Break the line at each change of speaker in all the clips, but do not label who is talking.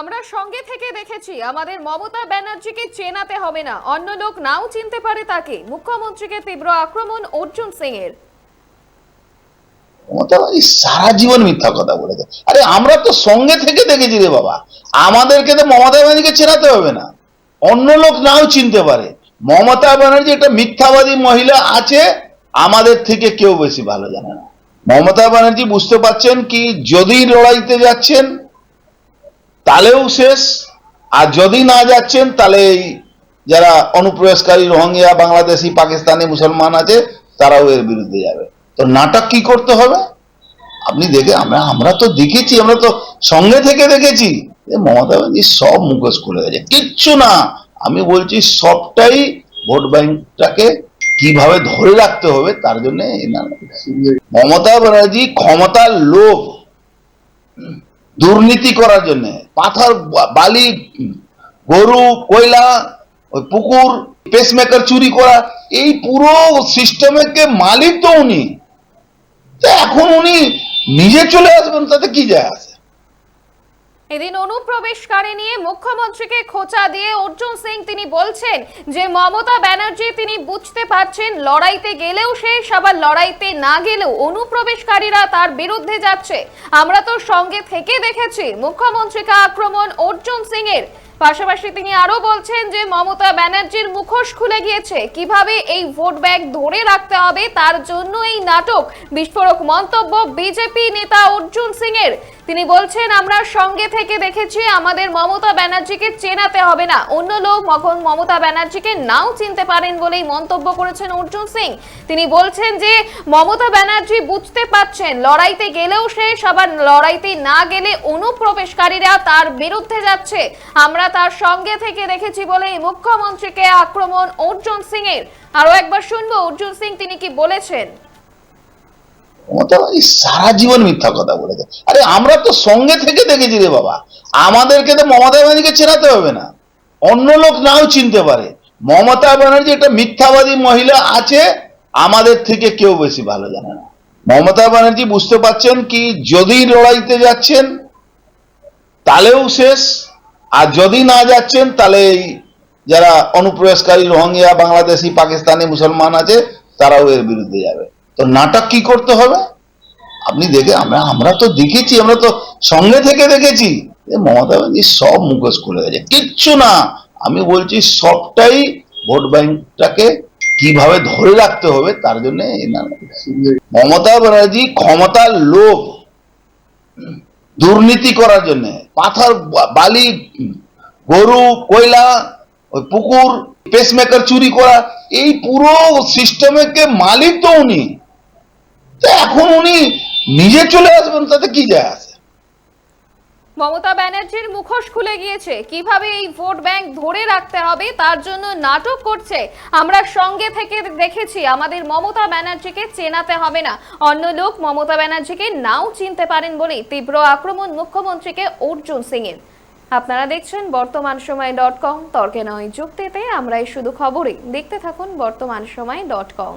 আমরা সঙ্গে থেকে দেখেছি, আমাদের মমতা ব্যানার্জিকে চেনাতে হবে না। অন্য লোক নাও চিনতে পারে তাকে। মুখ্যমন্ত্রীকে তীব্র আক্রমণ অর্জুন সিং এর
মমতা সারা জীবন মিথ্যা কথা বলেছে। আরে আমরা তো সঙ্গে থেকে দেখেছি রে বাবা। আমাদেরকে তো মমতা ব্যানার্জিকে চেনাতে হবে না। অন্য লোক নাও চিনতে পারে। মমতা ব্যানার্জি একটা মিথ্যাবাদী মহিলা আছে, আমাদের থেকে কেউ বেশি ভালো জানে না। মমতা ব্যানার্জি বুঝতে পারছেন কি, যদি লড়াইতে যাচ্ছেন তাহলেও শেষ। আর যদি না যাচ্ছেন, তাহলে এই যারা অনুপ্রবেশকারী রোহিঙ্গা, বাংলাদেশি, পাকিস্তানি, মুসলমান আছে, তারাও এর বিরুদ্ধে যাবে। তো নাটক কি করতে হবে? আপনি দেখে, আমরা আমরা তো দেখেছি, আমরা তো সঙ্গে থেকে দেখেছি। মমতা ব্যানার্জি সব মুখোশ খুলে গেছে। কিচ্ছু না। আমি বলছি, সবটাই ভোট ব্যাংকটাকে কীভাবে ধরে রাখতে হবে, তার জন্য মমতা ব্যানার্জি ক্ষমতার লোভ। দুর্নীতি করার জন্য। পাথর, বালি, গরু, কয়লা পুকুর পেসমেকার চুরি করা, এই পুরো সিস্টেমকে মালিক তো উনি। এখন উনি নিজে চলে আসবেন, তাতে কি যায়?
এদিন অনুপ্রবেশকারী নিয়ে মুখ্যমন্ত্রীকে খোঁচা দিয়ে অর্জুন সিং তিনি বলছেন যে মমতা ব্যানার্জি তিনি বুঝতে পারছেন লড়াইতে গেলেও শেষ, আবার লড়াইতে না গেলেও অনুপ্রবেশকারীরা তার বিরুদ্ধে যাচ্ছে। আমরা তো সঙ্গে থেকে দেখেছি মুখ্যমন্ত্রীকে আক্রমণ অর্জুন সিং এর পাশাপাশি তিনি আরও বলছেন যে মমতা ব্যানার্জির মুখোশ খুলে গিয়েছে। কীভাবে এই ভোট ব্যাংক ধরে রাখতে হবে তার জন্য এই নাটক। বিস্ফোরক মন্তব্য বিজেপি নেতা অর্জুন সিং এর তিনি বলছেন, আমরা সঙ্গে থেকে দেখেছি, আমাদের মমতা ব্যানার্জিকে চেনাতে হবে না। অন্য লোক মখন মমতা ব্যানার্জিকে নাও চিনতে পারেন বলেই মন্তব্য করেছেন অর্জুন সিং। তিনি বলছেন যে, মমতা ব্যানার্জি বুঝতে পারছেন, লড়াইতে গেলেও শেষ, আবার লড়াইতে না গেলে অনুপ্রবেশকারীরা তার বিরুদ্ধে যাচ্ছে। আমরা তার সঙ্গে থেকে দেখেছি বলে মুখ্যমন্ত্রীকে আক্রমণ অর্জুন সিং এর আরও একবার শুনব, অর্জুন সিং তিনি কি বলেছেন?
সারা জীবন মিথ্যা কথা বলেছে। আরে আমরা তো সঙ্গে থেকে দেখেছি রে বাবা। আমাদেরকে তো মমতা ব্যানার্জিকে চেনাতে হবে না। অন্য লোক নাও চিনতে পারে। মমতা ব্যানার্জি একটা মিথ্যাবাদী মহিলা আছে, আমাদের থেকে কেউ বেশি ভালো জানে না। মমতা ব্যানার্জি বুঝতে পারছেন কি, যদি লড়াইতে যাচ্ছেন, তাহলেও শেষ। আর যদি না যাচ্ছেন, তাহলে যারা অনুপ্রবেশকারী রোহিঙ্গা, বাংলাদেশি, পাকিস্তানি, মুসলমান আছে, তারাও এর বিরুদ্ধে যাবে। তো নাটক কি করতে হবে? আপনি দেখে আমরা আমরা তো দেখেছি, আমরা তো সঙ্গে থেকে দেখেছি। মমতা ব্যানার্জি সব মুখোশ খুলে গেছে। কিচ্ছু না। আমি বলছি সবটাই ভোট ব্যাংকটাকে কীভাবে ধরে রাখতে হবে, তার জন্য মমতা ব্যানার্জি ক্ষমতার লোভ, দুর্নীতি করার জন্য, পাথর বালি, গরু, কয়লা, ওই পুকুর পেসমেকার চুরি করা, এই পুরো সিস্টেমকে মালিক তো উনি। এখন উনি নিজে চলে আসবেন, তাতে কি যায় আসে
মমতা ব্যানার্জির মুখোশ খুলে গিয়েছে। কীভাবে এই ভোট ব্যাংক ধরে রাখতে হবে, তার জন্য নাটক করছে। আমরা সঙ্গে থেকে দেখেছি, আমাদের মমতা ব্যানার্জিকে চেনাতে হবে না। অন্য লোক মমতা ব্যানার্জিকে নাও চিনতে পারেন বলে তীব্র আক্রমণ মুখ্যমন্ত্রীকে অর্জুন সিং এর আপনারা দেখছেন বর্তমান সময় ডট কম। তর্কে নয় যুক্তিতে আমরা এই শুধু খবরে দেখতে থাকুন বর্তমান সময় ডট কম।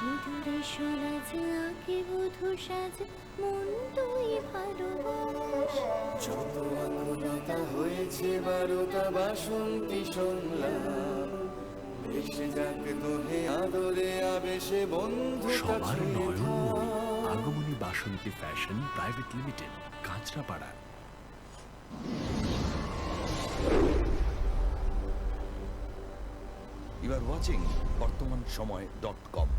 সিঁদুরে সরাজ আঁকে বধু সাজ মন তুই ভালোবাস।
যত আকুলতা হয়েছে বারোটা বাসন্তী সংলাপ এসে যাক দোহে আদরে আবেশে বন্ধু
সবার নয়ন আগমনী Basanti fashion private limited Kanchrapara.
You are watching বর্তমান সময় ডট কম